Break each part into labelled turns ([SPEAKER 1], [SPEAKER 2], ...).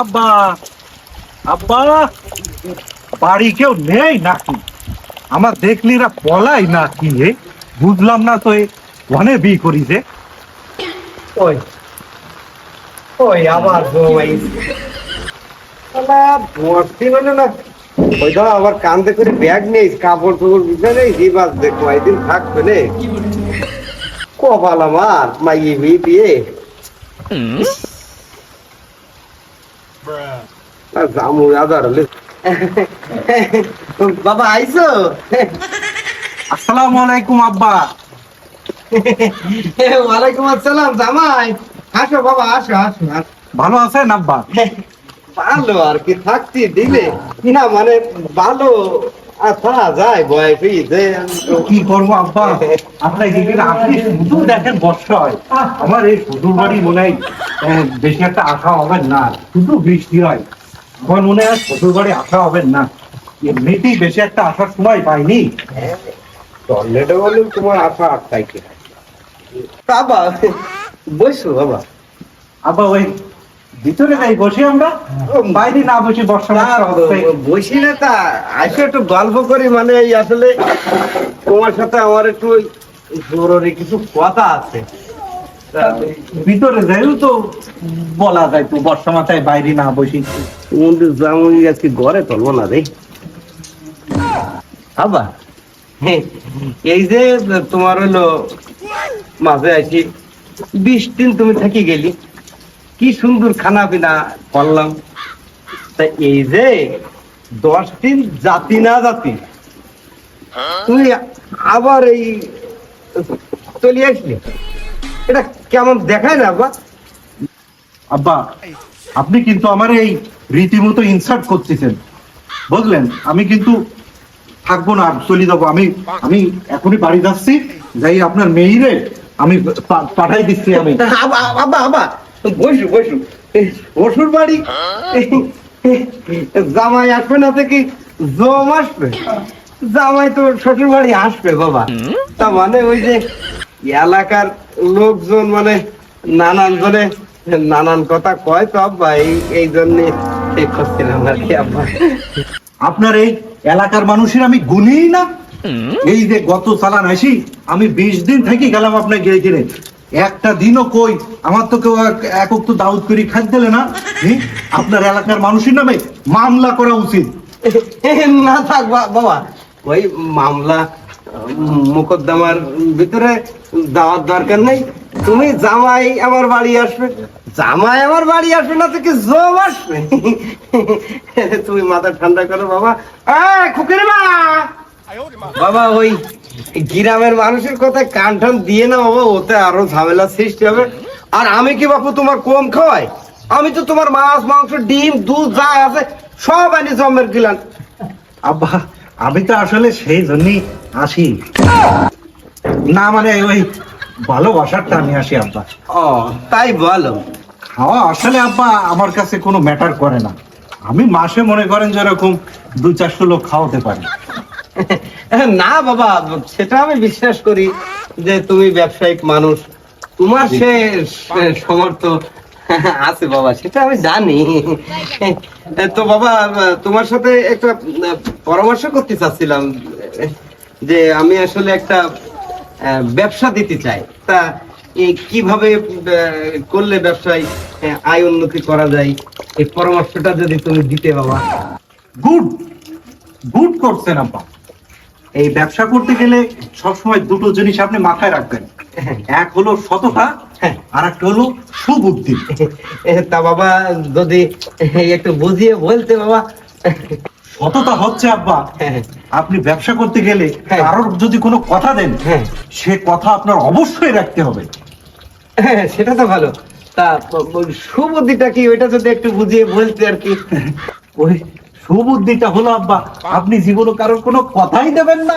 [SPEAKER 1] আব্বা আব্বা, বাড়ি কেউ নেই নাকি? আমার দেখলিরা পলাই নাকি রে বুঝলাম না তো ওখানে বিয়ে করিছে
[SPEAKER 2] ওই ওই আবার না ওই তো আবার কান্দে করে ব্যাগ নেই কাপড় টাপড় বিছানে নেই রিবাস দেখো, একদিন থাকবে নে। কপাল আমার, মাইয়ে বিয়ে দিয়ে আর জামু বাবা আইছো?
[SPEAKER 1] আসসালামু আলাইকুম আব্বা।
[SPEAKER 2] ওয়ালাইকুম আসসালাম জামাই। আসো বাবা আসো আসো
[SPEAKER 1] ভালো আছেন আব্বা?
[SPEAKER 2] ভালো আর কি থাকতে দিলে। না মানে ভালো আর থাকা যায় বয়সে যে
[SPEAKER 1] কি করব আব্বা? আপনার এদিকে আপনি শুধু দেখেন বর্ষা হয় আমার এই শ্বশুর বাড়ি মনে হয় বেশি একটা আশা হবে না শুধু বৃষ্টি হয়। আমার মনে হয় শ্বশুর বাড়ি আশা হবে না। এমনিতেই বেশি একটা আসার সময় পাইনি
[SPEAKER 2] টয়লেটে বলে তোমার আশা আটকাই কি? বাবা বসো বাবা।
[SPEAKER 1] ওই ভিতরে যাই বসি আমরা। বাইরে না বসি বর্ষা।
[SPEAKER 2] বসি না তা আসে একটু গল্প করি মানে এই আসলে তোমার সাথে আমার একটু জরুরি কিছু কথা আছে।
[SPEAKER 1] ভিতরে যাইও তো বলা যায় তো বর্ষা মাথায় বাইরে না বসি।
[SPEAKER 2] আজকে ঘরে তুলবো না রে? আবার? এই যে তোমার হলো মাঝে আছি বিশ দিন তুমি থাকি গেলি কি সুন্দর খানা পিনা করলাম। তা এই যে দশ দিন জাতি না জাতি তুমি আবার এই চলে আসলি? এটা কেমন দেখায় না বা
[SPEAKER 1] আব্বা আপনি কিন্তু আমার এই রীতিমতো ইনসার্ট করতেছেন। বুঝলেন? আমি কিন্তু থাকব না আর চলে যাব। আমি আমি এখনই বাড়ি যাচ্ছি যাই আপনার মেয়েরে আমি পাঠাই দিচ্ছি আমি।
[SPEAKER 2] আবা আবা আবা বসু বসু। বসুর বাড়ি? জামাই আসবে না থেকে জম আসবে? জামাই তো শ্বশুর বাড়ি আসবে বাবা। তা মানে ওই যে এলাকার লোকজন মানে নানান জনে নানান কথা কয় তো আব্বা এই জন্যে করছিলাম আর কি আব্বা।
[SPEAKER 1] আপনার এই এলাকার মানুষের আমি গুনি না। এই যে গত চালান আসি আমি বিশ দিন থেকে গেলাম আপনার গিয়ে কিনে একটা দিনও কই আমার তো কেউ এক- একক তো দাউদ করি খাদ দিলে না। আপনার এলাকার মানুষের নামে মামলা করা উচিত।
[SPEAKER 2] না থাক বাবা ওই মামলা মোকদ্দমার ভিতরে যাওয়ার দরকার নেই। তুমি জামাই আমার বাড়ি আসবে। জামাই আমার বাড়ি আসবে না তো কি জম আসবে? তুমি মাথা ঠান্ডা করো বাবা। খুকির মা! বাবা, ওই গ্রামের মানুষের কথা কান টান দিয়ে না বাবা, ওতে আরও ঝামেলা সৃষ্টি হবে। আর আমি কি বাপু তোমার কম খাওয়াই? আমি তো তোমার মাছ, মাংস, ডিম, দুধ যা আছে, সব আনি জমের গিলান।
[SPEAKER 1] আব্বা আমি তো আসলে সেই জন্যই আসি। না মানে ওই ভালোবাসারটা আমি আসি আব্বা।
[SPEAKER 2] ও তাই বলো।
[SPEAKER 1] খাওয়া আসলে আব্বা আমার কাছে কোনো ম্যাটার করে না। আমি মাসে মনে করেন যেরকম দু চারশো লোক খাওয়াতে পারি।
[SPEAKER 2] না বাবা সেটা আমি বিশ্বাস করি যে তুমি ব্যবসায়িক মানুষ। তোমার সে সমর্থ আছে বাবা সেটা আমি জানি। তো বাবা তোমার সাথে একটা পরামর্শ করতে চাচ্ছিলাম যে আমি আসলে একটা ব্যবসা দিতে চাই। তা কীভাবে করলে ব্যবসায় আয় উন্নতি করা যায়? এই পরামর্শটা যদি তুমি দিতে বাবা।
[SPEAKER 1] গুড গুড করছেন আব্বা এই ব্যবসা করতে গেলে সবসময় দুটো জিনিস আপনি মাথায় রাখবেন। এক হলো সততা আর একটা হলো সুবুদ্ধি
[SPEAKER 2] তা বাবা যদি একটু বুঝিয়ে বলতে বাবা
[SPEAKER 1] সততা হচ্ছে আব্বা
[SPEAKER 2] হ্যাঁ।
[SPEAKER 1] আপনি ব্যবসা করতে গেলে
[SPEAKER 2] হ্যাঁ।
[SPEAKER 1] কারোর যদি কোনো কথা দেন
[SPEAKER 2] হ্যাঁ।
[SPEAKER 1] সে কথা আপনার অবশ্যই রাখতে হবে
[SPEAKER 2] সেটা তো ভালো তা সুবুদ্ধিটা কি ওইটা যদি একটু বুঝিয়ে বলতে আর কি
[SPEAKER 1] ওই সুবুদ্ধিটা হলো আব্বা আপনি জীবনে কারোর কোনো কথাই দেবেন না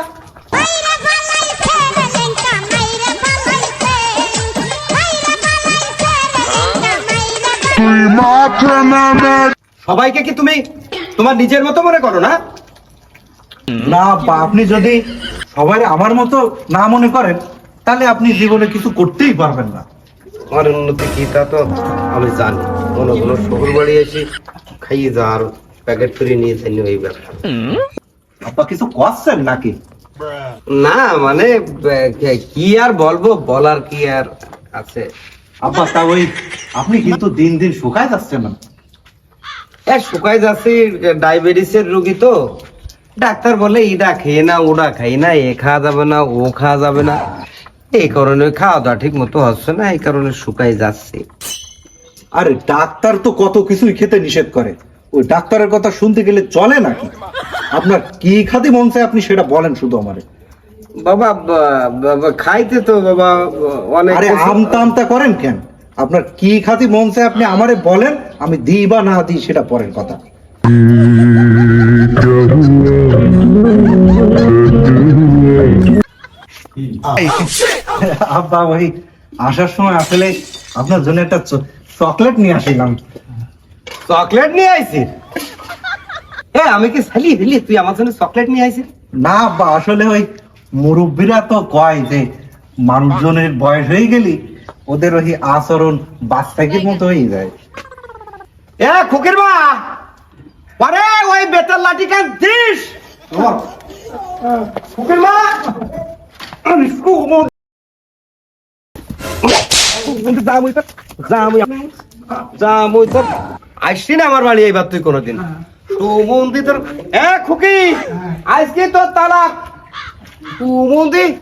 [SPEAKER 2] সবাইকে কি তুমি তোমার নিজের মতো মনে করো না?
[SPEAKER 1] না আব্বা আপনি যদি সবাই আমার মতো না মনে করেন তাহলে আপনি জীবনে কিছু করতেই পারবেন না।
[SPEAKER 2] আমার উন্নতি কি তা তো আমি জানি। কোনো কোনো শহর বাড়ি এসে খাইয়ে যা আর প্যাকেট করে নিয়ে যাই ওই ব্যাপার
[SPEAKER 1] আপা কিছু করছেন নাকি?
[SPEAKER 2] না মানে কি আর বলব? বলার কি আর আছে?
[SPEAKER 1] আপা তা ওই আপনি কিন্তু দিন দিন শুকায় যাচ্ছেন না।
[SPEAKER 2] এ শুকাই যাচ্ছি ডায়াবেটিসের রোগী তো। ডাক্তার বলে ইটা খেয়ে না ওটা খাই না এ খাওয়া যাবে না ও খাওয়া যাবে না। এই কারণে খাওয়া দাওয়া ঠিক মতো হচ্ছে না এই কারণে শুকাই যাচ্ছে।
[SPEAKER 1] আরে ডাক্তার তো কত কিছুই খেতে নিষেধ করে। ওই ডাক্তারের কথা শুনতে গেলে চলে নাকি? আপনার কি খাতে মন চায় আপনি সেটা বলেন শুধু আমারে।
[SPEAKER 2] বাবা খাইতে তো বাবা অনেক
[SPEAKER 1] আরে আমতা আমতা করেন কেন? আপনার কি খাতি মন চায় আপনি আমারে বলেন আমি দিই বা না দিই সেটা পরের কথা। আব্বা ওই আসার সময় আসলে আপনার জন্য একটা চকলেট নিয়ে আসিলাম।
[SPEAKER 2] চকলেট নিয়ে আইছিস হ্যাঁ আমি কি সালি দিলি তুই আমার জন্য চকলেট নিয়ে আইছিস?
[SPEAKER 1] না আব্বা আসলে ওই মুরব্বীরা তো কয় যে মানুষজনের বয়স হয়ে গেলি ওদের ওই আচরণ বাচ্চাকির মতো হয়ে যায়।
[SPEAKER 2] এ খুকির মা! আরে ওই বেতার লাঠি কান দিস! খুকির মা! তো তো আসছি না আমার বাড়ি এইবার তুই কোনোদিন। সুমন্দি তোর এ খুকি আজকে তোর তালাক ¡Uh, Monty!